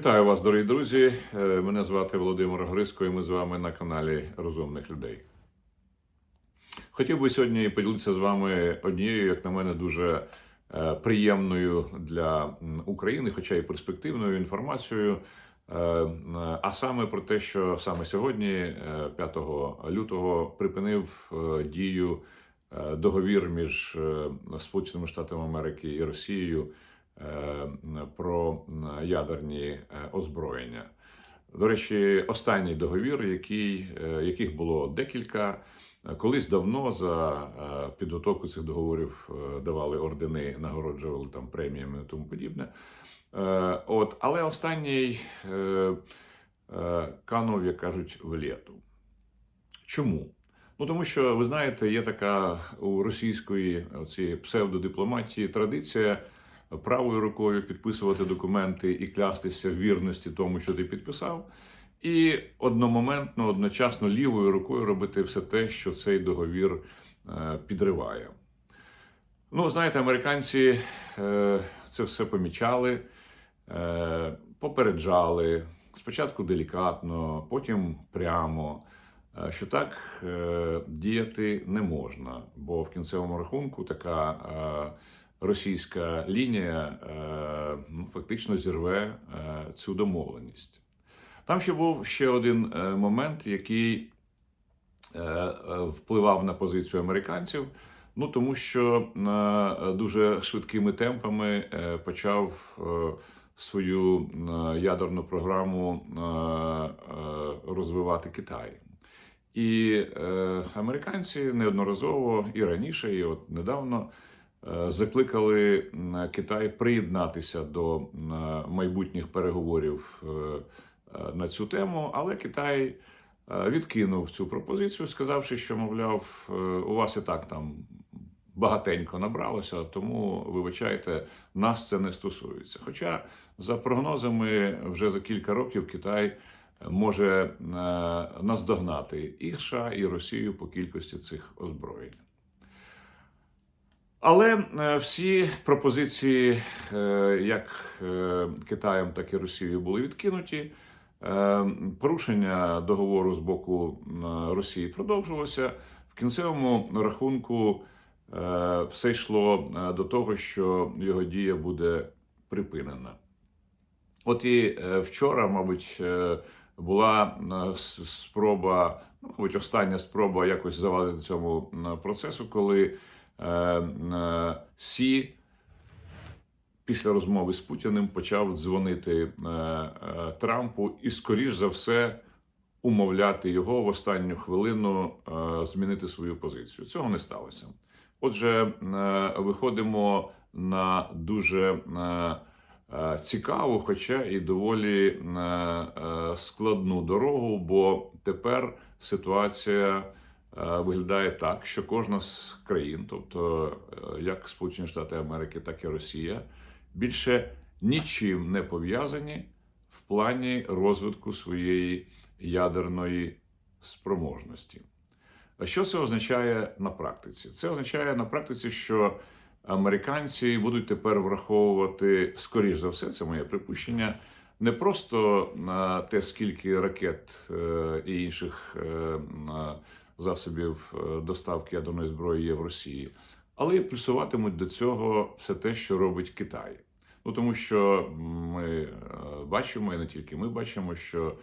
Вітаю вас, дорогі друзі. Е, Мене звати Володимир Гриско, і ми з вами на каналі Розумних людей. Хотів би сьогодні поділитися з вами однією, як на мене, дуже е, приємною для України, хоча й перспективною інформацією. Е, А саме про те, що саме сьогодні, е, 5 лютого, припинив дію договір між Сполученими Штатами Америки і Росією про е, ядерні е, озброєння. До речі, останній договір, який, е, яких було декілька. Е, Колись давно за е, підготовку цих договорів е, давали ордени, нагороджували там преміями і тому подібне. Е, От, але останній е, е, канув, як кажуть, в літу. Чому? Ну тому що ви знаєте, є така у російської цієї псевдодипломатії традиція правою рукою підписувати документи і клястися в вірності тому, що ти підписав, і одномоментно, одночасно лівою рукою робити все те, що цей договір е, підриває. Ну, знаєте, американці е, це все помічали, е, попереджали спочатку делікатно, потім прямо, що так діяти не можна, бо в кінцевому рахунку така російська лінія е, ну, фактично зірве е, цю домовленість. Там ще був ще один е, момент, який впливав на позицію американців. Ну тому що дуже швидкими темпами почав свою ядерну програму розвивати Китай. І американці неодноразово і раніше, і от недавно закликали Китай приєднатися до майбутніх переговорів е, е, на цю тему, але Китай е, відкинув цю пропозицію, сказавши, що, мовляв, е, у вас і так там багатенько набралося, тому, вибачайте, нас це не стосується. Хоча, за прогнозами, вже за кілька років Китай може е, наздогнати і США, і Росію по кількості цих озброєнь. Але е, всі пропозиції, е, як е, Китаєм, так і Росією, були відкинуті. Порушення договору з боку Росії продовжилося. В кінцевому рахунку все йшло до того, що його дія буде припинена. От і вчора, мабуть, була спроба, ну, мабуть, остання спроба якось завадити цьому процесу, коли Сі після розмови з Путіним почав дзвонити е, е, Трампу і, скоріш за все, умовляти його в останню хвилину е, змінити свою позицію. Цього не сталося. Отже, е, виходимо на дуже е, е, цікаву, хоча і доволі е, е, складну дорогу, бо тепер ситуація е, виглядає так, що кожна з країн, тобто е, як Сполучені Штати Америки, так і Росія, більше нічим не пов'язані в плані розвитку своєї ядерної спроможності. Що це означає на практиці? Це означає на практиці, що американці будуть тепер враховувати, скоріш за все, це моє припущення, не просто на те, скільки ракет е, і інших е, засобів е, доставки ядерної зброї є в Росії, але й плюсуватимуть до цього все те, що робить Китай. Ну тому що ми е, бачимо, і не тільки ми бачимо, що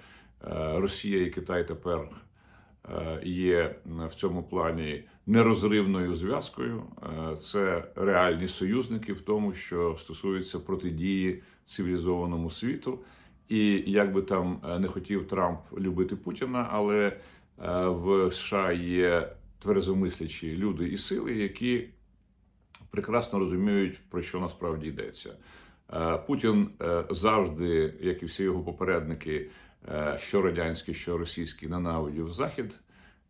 е, Росія і Китай тепер є в цьому плані нерозривною зв'язкою. Це реальні союзники в тому, що стосується протидії цивілізованому світу. І як би там не хотів Трамп любити Путіна, але в США є тверезомислячі люди і сили, які прекрасно розуміють, про що насправді йдеться. Е, Путін е, завжди, як і всі його попередники, е, що радянські, що російські, ненавидів Захід.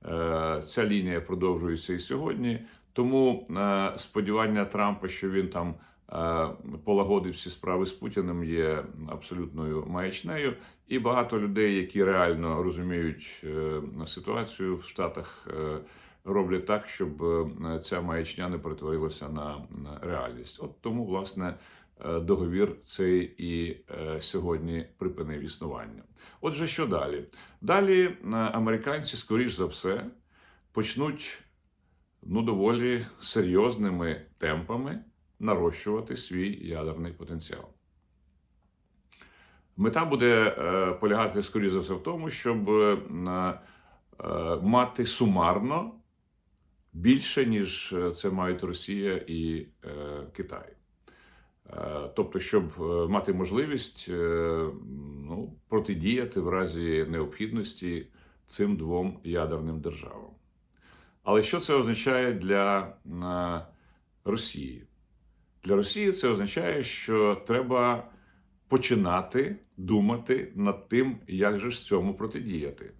Е, Ця лінія продовжується і сьогодні. Тому е, сподівання Трампа, що він там е, полагодить всі справи з Путіним, є абсолютною маячнею. І багато людей, які реально розуміють е, ситуацію в Штатах, е, роблять так, щоб е, ця маячня не перетворилася на реальність. От тому, власне, е, договір цей і е, сьогодні припинив існування. Отже, що далі? Далі е, американці, скоріш за все, почнуть ну, доволі серйозними темпами нарощувати свій ядерний потенціал. Мета буде е, полягати, скоріш за все, в тому, щоб е, е, мати сумарно більше, ніж це мають Росія і Китай. Тобто, щоб мати можливість ну, протидіяти в разі необхідності цим двом ядерним державам. Але що це означає для Росії? Для Росії це означає, що треба починати думати над тим, як же ж цьому протидіяти.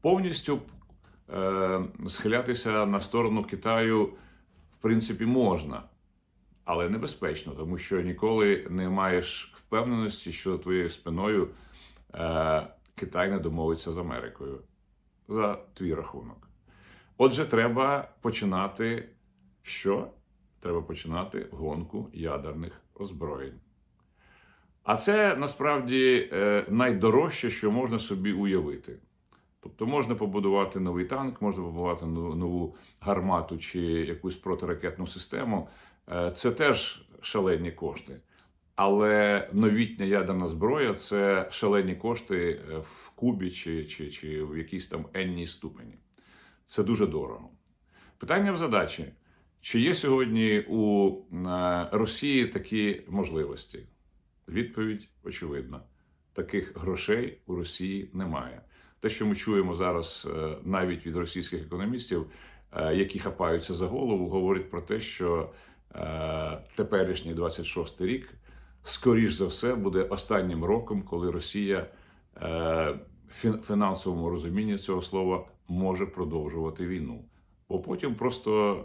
Повністю е, схилятися на сторону Китаю, в принципі, можна, але небезпечно, тому що ніколи не маєш впевненості, що за твоєю спиною е, Китай не домовиться з Америкою за твій рахунок. Отже, треба починати що? Треба починати гонку ядерних озброєнь. А це насправді е, найдорожче, що можна собі уявити. Тобто можна побудувати новий танк, можна побудувати нову гармату чи якусь протиракетну систему. Е, Це теж шалені кошти. Але новітня ядерна зброя це шалені кошти е, в кубі чи, чи, чи в якійсь там енній ступені. Це дуже дорого. Питання в задачі: чи є сьогодні у е, Росії такі можливості? Відповідь очевидна: таких грошей у Росії немає. Те, що ми чуємо зараз е, навіть від російських економістів, е, які хапаються за голову, говорить про те, що теперішній 26-й рік, скоріш за все, буде останнім роком, коли Росія в фінансовому розумінні цього слова може продовжувати війну. Бо потім просто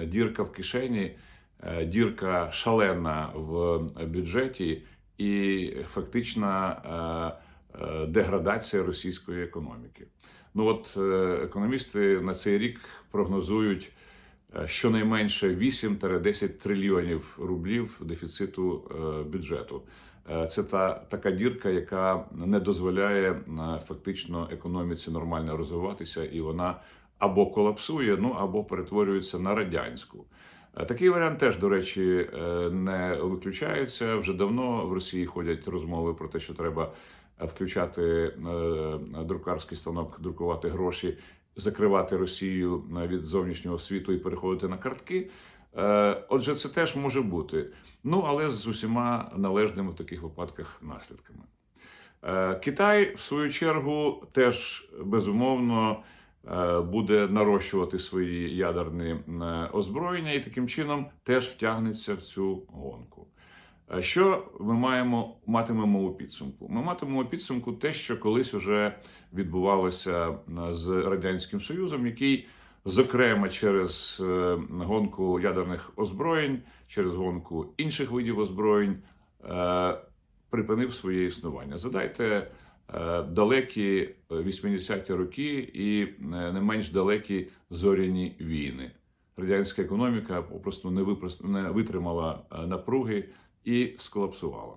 е, дірка в кишені, е, дірка шалена в бюджеті і фактична е, е, деградація російської економіки. Ну от е, економісти на цей рік прогнозують е, щонайменше 8-10 трильйонів рублів дефіциту е, бюджету. Е, Це та така дірка, яка не дозволяє фактично економіці нормально розвиватися, і вона або колапсує, ну або перетворюється на радянську. Е, Такий варіант теж, до речі, е, не виключається. Вже давно в Росії ходять розмови про те, що треба е, включати друкарський станок, друкувати гроші, закривати Росію від зовнішнього світу і переходити на картки. Отже, це теж може бути. Ну але з усіма належними в таких випадках наслідками. Китай, в свою чергу, теж безумовно буде нарощувати свої ядерні е, озброєння і таким чином теж втягнеться в цю гонку. Е, Що ми маємо матимемо у підсумку? Ми матимемо у підсумку те, що колись уже відбувалося е, з радянським союзом, який, зокрема, через е, гонку ядерних озброєнь, через гонку інших видів озброєнь, е, припинив своє існування. Задайте е, далекі 80-ті роки і е, не менш далекі зоряні війни. Радянська економіка попросту не, витримала е, напруги і сколапсувала.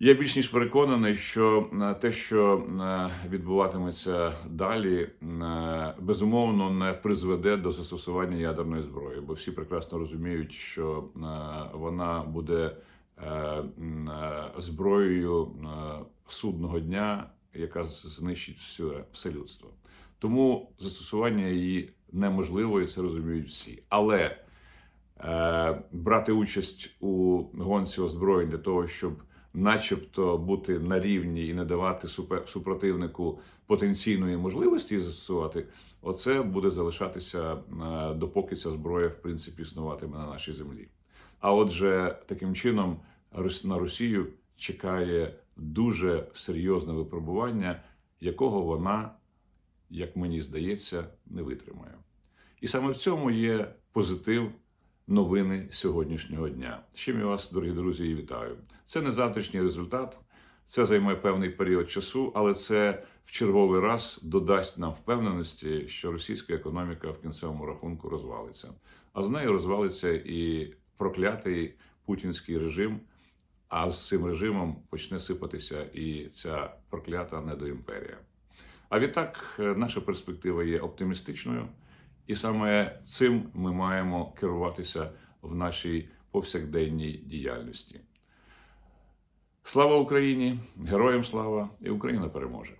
Я більш ніж переконаний, що е, те, що е, відбуватиметься далі, е, безумовно не призведе до застосування ядерної зброї, бо всі прекрасно розуміють, що е, вона буде е, е, зброєю е, судного дня, яка знищить все, все людство. Тому застосування її неможливо, і це розуміють всі. Але е, брати участь у гонці озброєнь для того, щоб начебто бути на рівні і не давати супротивнику потенційної можливості застосувати, оце буде залишатися е, допоки ця зброя в принципі існуватиме на нашій землі. А отже, таким чином на Росію чекає дуже серйозне випробування, якого вона, як мені здається, не витримає. І саме в цьому є позитив новини сьогоднішнього дня. З чим я вас, дорогі друзі, і вітаю. Це не завтрашній результат, це займе певний період часу, але це в черговий раз додасть нам впевненості, що російська економіка в кінцевому рахунку розвалиться. А з нею розвалиться і проклятий путінський режим, а з цим режимом почне сипатися і ця проклята недоімперія. А відтак, е, наша перспектива є оптимістичною, і саме цим ми маємо керуватися в нашій повсякденній діяльності. Слава Україні! Героям слава! І Україна переможе!